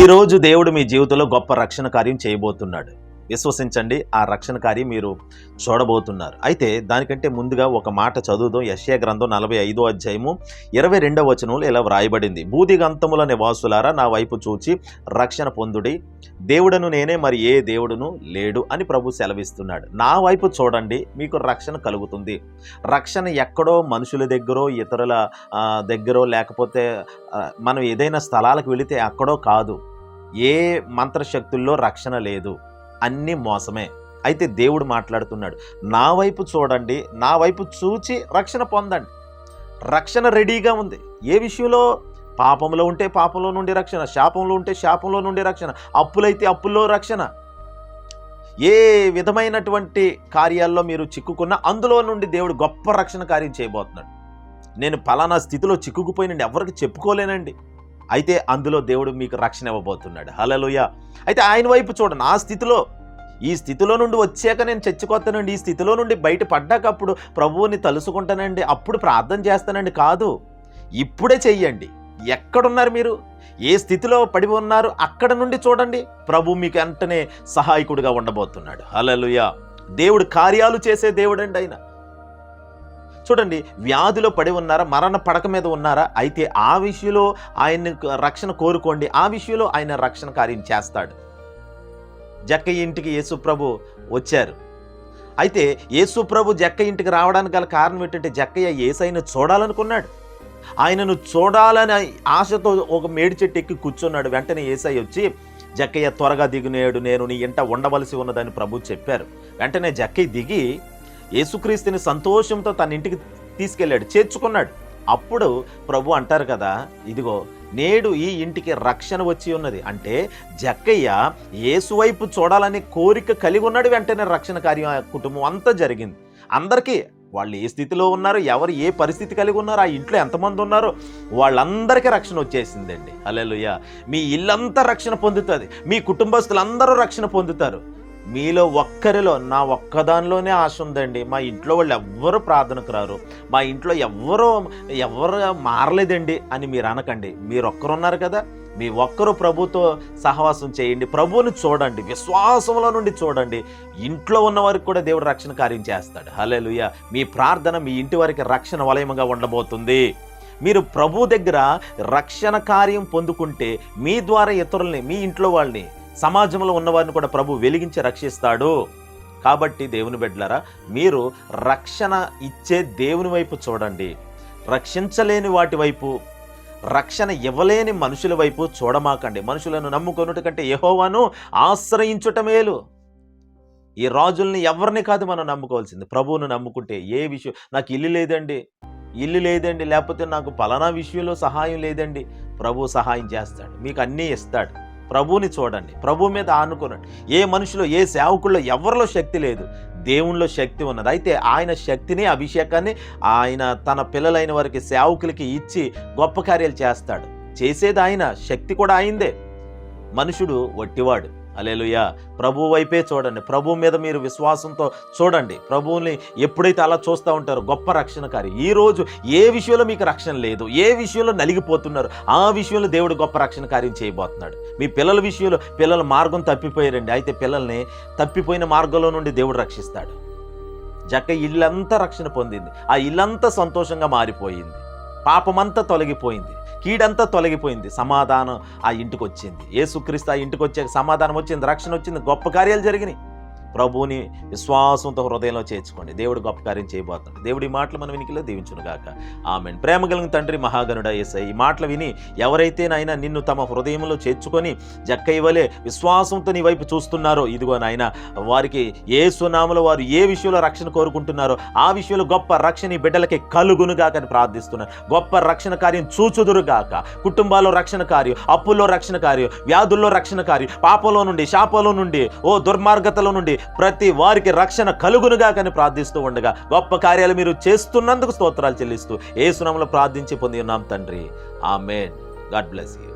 ఈరోజు దేవుడు మీ జీవితంలో గొప్ప రక్షణ కార్యం చేయబోతున్నాడు. విశ్వసించండి. ఆ రక్షణ కార్యం మీరు చూడబోతున్నారు. అయితే దానికంటే ముందుగా ఒక మాట చదువుదాం. యశ్యా గ్రంథం నలభై ఐదో అధ్యాయము ఇరవై రెండవ వచనంలో ఇలా వ్రాయబడింది. బూదిగంతముల నివాసులారా నా వైపు చూచి రక్షణ పొందుడి. దేవుడను నేనే మరి ఏ దేవుడును లేడు అని ప్రభు సెలవిస్తున్నాడు. నా వైపు చూడండి మీకు రక్షణ కలుగుతుంది. రక్షణ ఎక్కడో మనుషుల దగ్గరో ఇతరుల దగ్గరో లేకపోతే మనం ఏదైనా స్థలాలకు వెళితే అక్కడో కాదు. ఏ మంత్రశక్తుల్లో రక్షణ లేదు. అన్నీ మోసమే. అయితే దేవుడు మాట్లాడుతున్నాడు నా వైపు చూడండి నా వైపు చూచి రక్షణ పొందండి. రక్షణ రెడీగా ఉంది. ఏ విషయంలో? పాపంలో ఉంటే పాపంలో నుండి రక్షణ శాపంలో ఉంటే శాపంలో నుండి రక్షణ అప్పులైతే అప్పుల్లో రక్షణ. ఏ విధమైనటువంటి కార్యాల్లో మీరు చిక్కుకున్నా అందులో నుండి దేవుడు గొప్ప రక్షణ కార్యం చేయబోతున్నాడు. నేను పలానా స్థితిలో చిక్కుకుపోయినండి ఎవరికి చెప్పుకోలేనండి. అయితే అందులో దేవుడు మీకు రక్షణ ఇవ్వబోతున్నాడు. హలలుయ అయితే ఆయన వైపు చూడండి ఆ స్థితిలో ఈ స్థితిలో నుండి వచ్చాక నేను చచ్చిపోతానండి ఈ స్థితిలో నుండి బయట పడ్డాకప్పుడు ప్రభువుని తలుసుకుంటానండి అప్పుడు ప్రార్థన చేస్తానండి కాదు. ఇప్పుడే చెయ్యండి. ఎక్కడున్నారు మీరు? ఏ స్థితిలో పడి ఉన్నారు? అక్కడ నుండి చూడండి. ప్రభు మీకు వెంటనే సహాయకుడిగా ఉండబోతున్నాడు. హలలుయ దేవుడు కార్యాలు చేసే దేవుడండి ఆయన. చూడండి వ్యాధిలో పడి ఉన్నారా మరణ పడక మీద ఉన్నారా అయితే ఆ విషయంలో ఆయన రక్షణ కోరుకోండి. ఆ విషయంలో ఆయన రక్షణ కార్యం చేస్తాడు. జక్క ఇంటికి యేసుప్రభు వచ్చారు. అయితే యేసుప్రభు జక్క ఇంటికి రావడానికి గల కారణం ఏంటంటే జక్కయ్య ఏసైను చూడాలనుకున్నాడు. ఆయనను చూడాలని ఆశతో ఒక మేడి చెట్టు ఎక్కి కూర్చున్నాడు. వెంటనే ఏసై వచ్చి జక్కయ్య త్వరగా దిగునేడు నేను నీ ఇంట ఉండవలసి ఉన్నదని ప్రభు చెప్పారు. వెంటనే జక్కయ్య దిగి యేసుక్రీస్తుని సంతోషంతో తన ఇంటికి తీసుకెళ్ళాడు చేర్చుకున్నాడు. అప్పుడు ప్రభు అంటారు కదా ఇదిగో నేడు ఈ ఇంటికి రక్షణ వచ్చి ఉన్నది. అంటే జక్కయ్య ఏసువైపు చూడాలనే కోరిక కలిగి ఉన్నాడు వెంటనే రక్షణ కార్యం ఆ కుటుంబం అంతా జరిగింది. అందరికీ వాళ్ళు ఏ స్థితిలో ఉన్నారు ఎవరు ఏ పరిస్థితి కలిగి ఉన్నారు ఆ ఇంట్లో ఎంతమంది ఉన్నారో వాళ్ళందరికీ రక్షణ వచ్చేసిందండి. అలెలుయ్య మీ ఇల్లంతా రక్షణ పొందుతుంది. మీ కుటుంబస్తులందరూ రక్షణ పొందుతారు. మీలో ఒక్కరిలో నా ఒక్కదానిలోనే ఆశ ఉందండి. మా ఇంట్లో వాళ్ళు ఎవ్వరు ప్రార్థనకు రారు మా ఇంట్లో ఎవ్వరూ ఎవరు మారలేదండి అని మీరు అనకండి. మీరు ఒక్కరున్నారు కదా. మీ ఒక్కరు ప్రభుతో సహవాసం చేయండి. ప్రభువుని చూడండి. విశ్వాసంలో నుండి చూడండి. ఇంట్లో ఉన్న వారికి కూడా దేవుడు రక్షణ కార్యం చేస్తాడు. హల్లెలూయా. మీ ప్రార్థన మీ ఇంటి వారికి రక్షణ వలయముగా ఉండబోతుంది. మీరు ప్రభు దగ్గర రక్షణ కార్యం పొందుకుంటే మీ ద్వారా ఇతరుల్ని మీ ఇంట్లో వాళ్ళని సమాజంలో ఉన్నవారిని కూడా ప్రభు వెలిగించి రక్షిస్తాడు. కాబట్టి దేవుని బిడ్డలారా మీరు రక్షణ ఇచ్చే దేవుని వైపు చూడండి. రక్షించలేని వాటి వైపు రక్షణ ఇవ్వలేని మనుషుల వైపు చూడమాకండి. మనుషులను నమ్ముకొనుట కంటే యెహోవాను ఆశ్రయించుట మేలు. ఈ రాజుల్ని ఎవరిని కాదు మనం నమ్ముకోవాల్సింది. ప్రభువును నమ్ముకుంటే ఏ విషయం నాకు ఇల్లు లేదండి. ఇల్లు లేదండి లేకపోతే నాకు పలానా విషయంలో సహాయం లేదండి. ప్రభు సహాయం చేస్తాడు మీకు అన్నీ ఇస్తాడు. ప్రభువుని చూడండి. ప్రభు మీద ఆనుకోనండి. ఏ మనుషులో ఏ సేవకుల్లో ఎవరిలో శక్తి లేదు. దేవునిలో శక్తి ఉన్నది. అయితే ఆయన శక్తిని అభిషేకాన్ని ఆయన తన పిల్లలైన వారికి సేవకులకి ఇచ్చి గొప్ప కార్యాలు చేస్తాడు. చేసేది ఆయన. శక్తి కూడా అయిందే మనుషుడు వట్టివాడు అలేలుయా ప్రభు వైపే చూడండి. ప్రభు మీద మీరు విశ్వాసంతో చూడండి. ప్రభువుని ఎప్పుడైతే అలా చూస్తూ ఉంటారో గొప్ప రక్షణకారి. ఈ రోజు ఏ విషయంలో మీకు రక్షణ లేదు ఏ విషయంలో నలిగిపోతున్నారు ఆ విషయంలో దేవుడు గొప్ప రక్షణ కార్యం చేయబోతున్నాడు. మీ పిల్లల విషయంలో పిల్లల మార్గం తప్పిపోయారండి. అయితే పిల్లల్ని తప్పిపోయిన మార్గంలో నుండి దేవుడు రక్షిస్తాడు. జక్క ఇల్లంతా రక్షణ పొందింది. ఆ ఇల్లంతా సంతోషంగా మారిపోయింది. పాపమంతా తొలగిపోయింది. కీడంతా తొలగిపోయింది. సమాధానం ఆ ఇంటికి వచ్చింది ఏసుక్రీస్తు ఆ ఇంటికి వచ్చే సమాధానం వచ్చింది రక్షణ వచ్చింది గొప్ప కార్యాలు జరిగినాయి. ప్రభువుని విశ్వాసంతో హృదయంలో చేర్చుకోండి. దేవుడు గొప్ప కార్యం చేయబోతుంది దేవుడి మాటలు మన వినికిలో దీవించునుగాక ఆమె ప్రేమ కలిగిన తండ్రి మహాగనుడ ఏసై ఈ మాటలు విని ఎవరైతే నాయన నిన్ను తమ హృదయంలో చేర్చుకొని జక్క ఇవ్వలే విశ్వాసంతో నీ వైపు చూస్తున్నారో ఇదిగో నాయన వారికి ఏ సునామలో వారు ఏ విషయంలో రక్షణ కోరుకుంటున్నారో ఆ విషయంలో గొప్ప రక్షణ బిడ్డలకి కలుగునుగాక అని ప్రార్థిస్తున్నాను. గొప్ప రక్షణ కార్యం చూచుదురుగాక కుటుంబాల్లో రక్షణ కార్యం అప్పుల్లో రక్షణ కార్యం వ్యాధుల్లో రక్షణ కార్యం పాపంలో నుండి శాపంలో నుండి ఓ దుర్మార్గతలో నుండి ప్రతి వారికి రక్షణ కలుగునుగా కానీ ప్రార్థిస్తూ ఉండగా. గొప్ప కార్యాలు మీరు చేస్తున్నందుకు స్తోత్రాలు చెల్లిస్తూ. ఏ సునామలో ప్రార్థించి పొంది ఉన్నాం తండ్రి. ఆమెన్. God bless you.